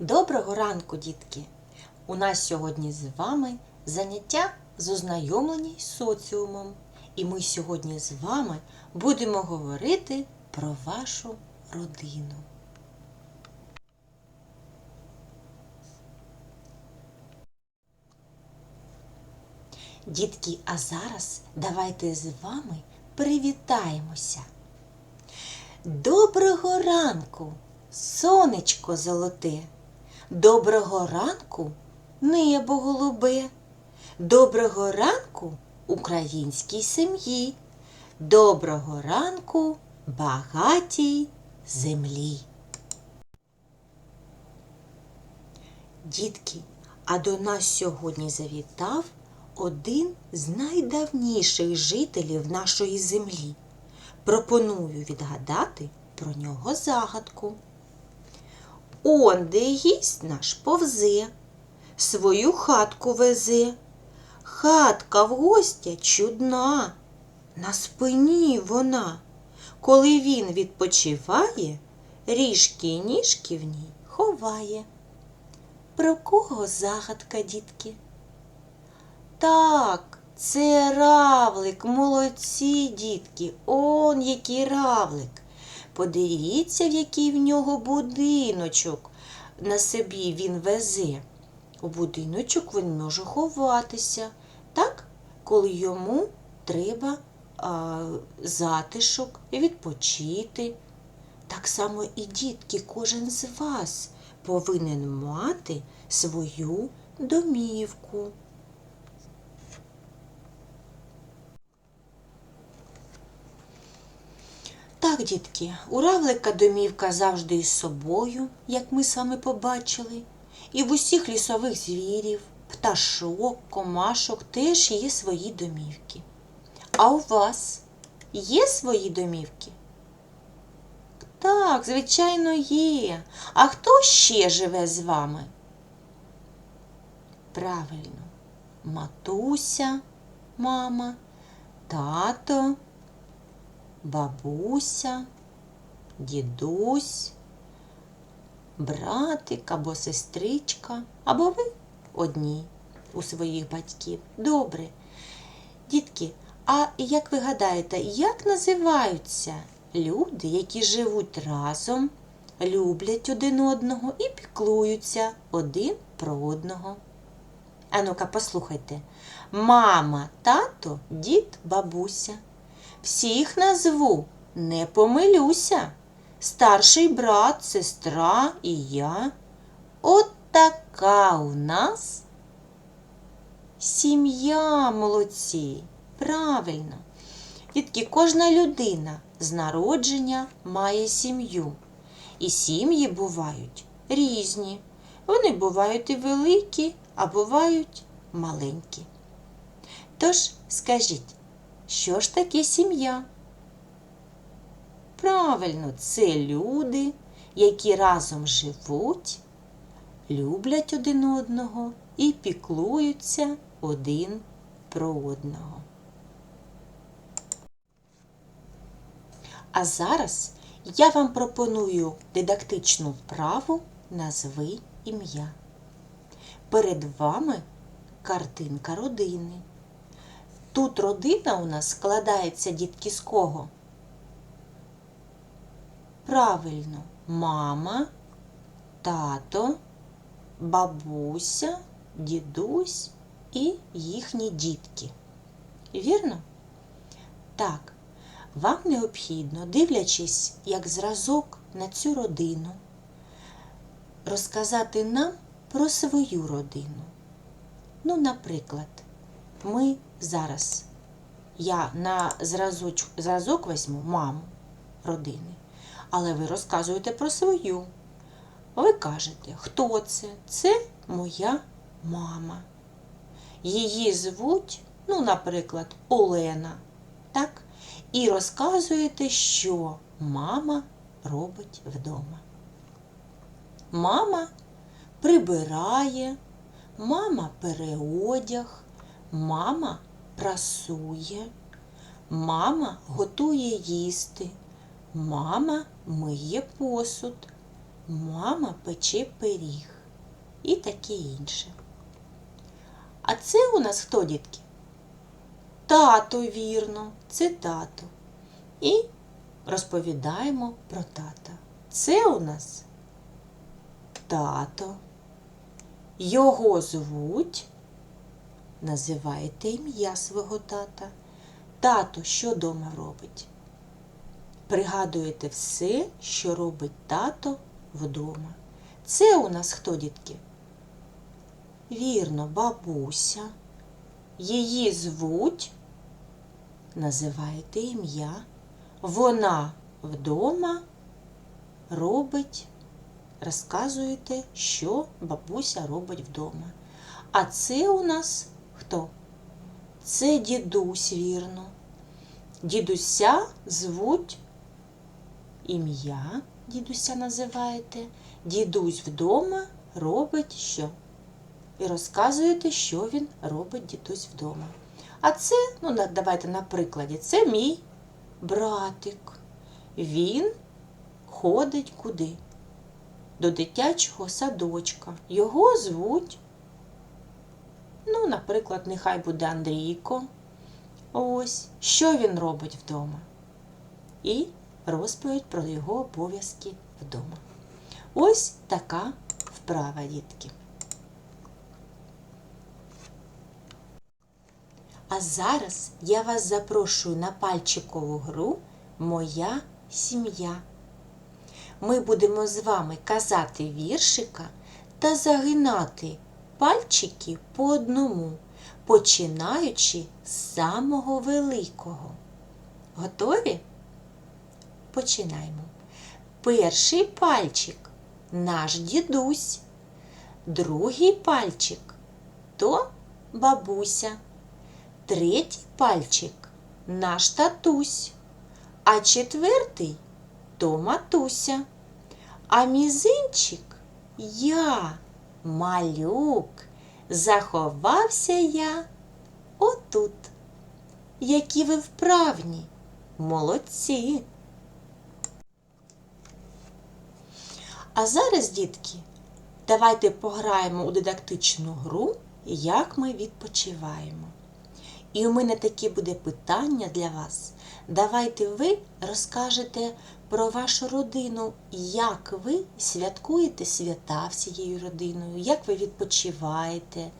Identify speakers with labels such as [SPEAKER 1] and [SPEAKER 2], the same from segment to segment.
[SPEAKER 1] Доброго ранку, дітки! У нас сьогодні з вами заняття з ознайомлення з соціумом. І ми сьогодні з вами будемо говорити про вашу родину. Дітки, а зараз давайте з вами привітаємося. Доброго ранку, сонечко золоте, доброго ранку, небо голубе, доброго ранку українській сім'ї, доброго ранку багатій землі. Дітки, а до нас сьогодні завітав один з найдавніших жителів нашої землі. Пропоную відгадати про нього загадку. Он де гість наш повзе, свою хатку везе. Хатка в гостя чудна, на спині вона. Коли він відпочиває, ріжки й ніжки в ній ховає. Про кого загадка, дітки? Так, це равлик, молодці, дітки, он який равлик. Подивіться, в який в нього будиночок на собі він везе. У будиночок він може ховатися, так, коли йому треба а, затишок відпочити. Так само і дітки, кожен з вас повинен мати свою домівку. Так, дітки, у равлика домівка завжди із собою, як ми з вами побачили, і в усіх лісових звірів, пташок, комашок теж є свої домівки. А у вас є свої домівки? Так, звичайно, є. А хто ще живе з вами? Правильно, матуся, мама, тато бабуся, дідусь, братик або сестричка, або ви одні у своїх батьків. Добре. Дітки, а як ви гадаєте, як називаються люди, які живуть разом, люблять один одного і піклуються один про одного? А ну-ка, послухайте. Мама, тато, дід, бабуся. Всіх назву, не помилюся. Старший брат, сестра і я. От така у нас сім'я молодці. Правильно. Дітки, кожна людина з народження має сім'ю. І сім'ї бувають різні. Вони бувають і великі, а бувають маленькі. Тож, скажіть, що ж таке сім'я? Правильно, це люди, які разом живуть, люблять один одного і піклуються один про одного. А зараз я вам пропоную дидактичну вправу назви ім'я. Перед вами картинка родини. Тут родина у нас складається дітки з кого? Правильно, мама, тато, бабуся, дідусь і їхні дітки. Вірно? Так, вам необхідно, дивлячись як зразок на цю родину, розказати нам про свою родину. Ну, наприклад, ми зараз я на зразок, зразок візьму маму родини, але ви розказуєте про свою. Ви кажете, хто це? Це моя мама. Її звуть, ну, наприклад, Олена. Так? І розказуєте, що мама робить вдома. Мама прибирає, мама переодяг, мама прасує, мама готує їсти, мама миє посуд, мама пече пиріг і таке інше. А це у нас хто, дітки? Тато, вірно, це тато. І розповідаємо про тата. Це у нас тато. Його звуть. Називаєте ім'я свого тата. Тато що дома робить? Пригадуєте все, що робить тато вдома. Це у нас хто, дітки? Вірно, бабуся. Її звуть, називаєте ім'я. Вона вдома робить, розказуєте, що бабуся робить вдома. А це у нас хто? Це дідусь, вірно. Дідуся звуть ім'я дідуся називаєте. Дідусь вдома робить що? І розказуєте, що він робить дідусь вдома. А це, ну давайте на прикладі, це мій братик. Він ходить куди? До дитячого садочка. Його звуть, ну, наприклад, нехай буде Андрійко. Ось, що він робить вдома? І розповідь про його обов'язки вдома. Ось така вправа, дітки. А зараз я вас запрошую на пальчикову гру Моя сім'я. Ми будемо з вами казати віршика та загинати пальчики по одному, починаючи з самого великого. Готові? Починаємо. Перший пальчик наш дідусь, другий пальчик то бабуся, третій пальчик наш татусь, а четвертий то матуся, а мізинчик я, малюк, заховався я отут. Які ви вправні, молодці. А зараз, дітки, давайте пограємо у дидактичну гру, як ми відпочиваємо. І у мене таке буде питання для вас. Давайте ви розкажете про вашу родину, як ви святкуєте свята всією родиною, як ви відпочиваєте,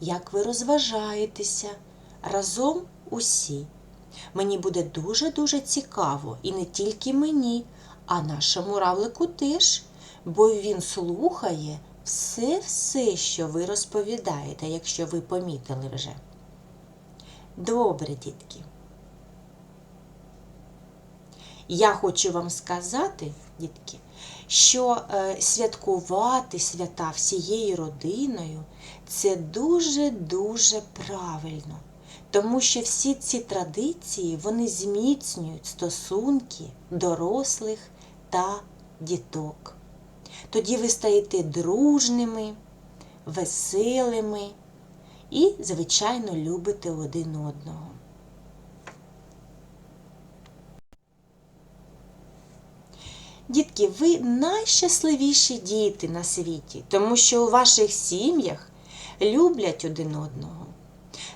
[SPEAKER 1] як ви розважаєтеся разом усі. Мені буде дуже-дуже цікаво, і не тільки мені, а нашому равлику теж, бо він слухає все-все, що ви розповідаєте, якщо ви помітили вже. Добре, дітки. Я хочу вам сказати, дітки, що е, святкувати свята всією родиною це дуже-дуже правильно. Тому що всі ці традиції вони зміцнюють стосунки дорослих та діток. Тоді ви стаєте дружними, веселими і, звичайно, любите один одного. Дітки, ви найщасливіші діти на світі, тому що у ваших сім'ях люблять один одного.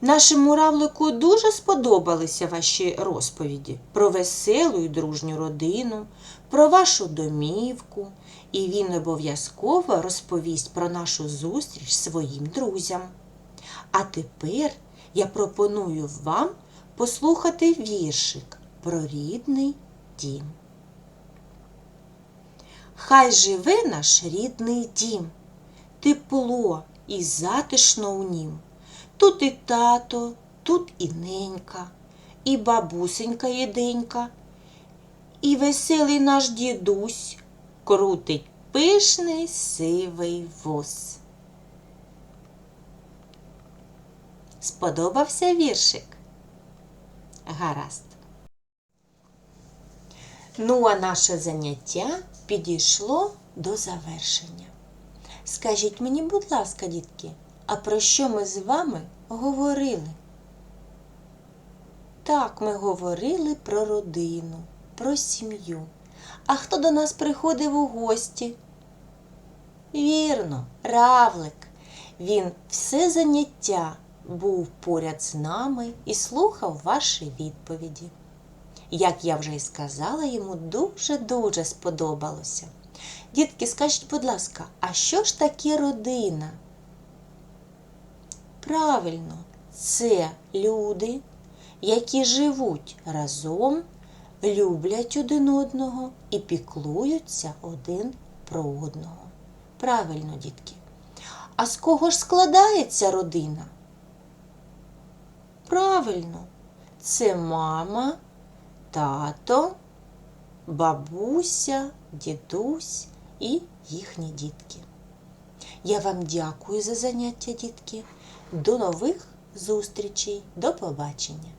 [SPEAKER 1] Нашому равлику дуже сподобалися ваші розповіді про веселу і дружню родину, про вашу домівку, і він обов'язково розповість про нашу зустріч своїм друзям. А тепер я пропоную вам послухати віршик про рідний дім. Хай живе наш рідний дім, тепло і затишно у нім. Тут і тато, тут і ненька, і бабусенька єденька, і веселий наш дідусь крутить пишний сивий вус. Сподобався віршик? Гаразд. Ну, а наше заняття підійшло до завершення. Скажіть мені, будь ласка, дітки, а про що ми з вами говорили? Так, ми говорили про родину, про сім'ю. А хто до нас приходив у гості? Вірно, равлик. Він все заняття був поряд з нами і слухав ваші відповіді. Як я вже й сказала, йому дуже-дуже сподобалося. Дітки, скажіть, будь ласка, а що ж таке родина? Правильно, це люди, які живуть разом, люблять один одного і піклуються один про одного. Правильно, дітки. А з кого ж складається родина? Правильно, це мама, тато, бабуся, дідусь і їхні дітки. Я вам дякую за заняття, дітки. До нових зустрічей. До побачення.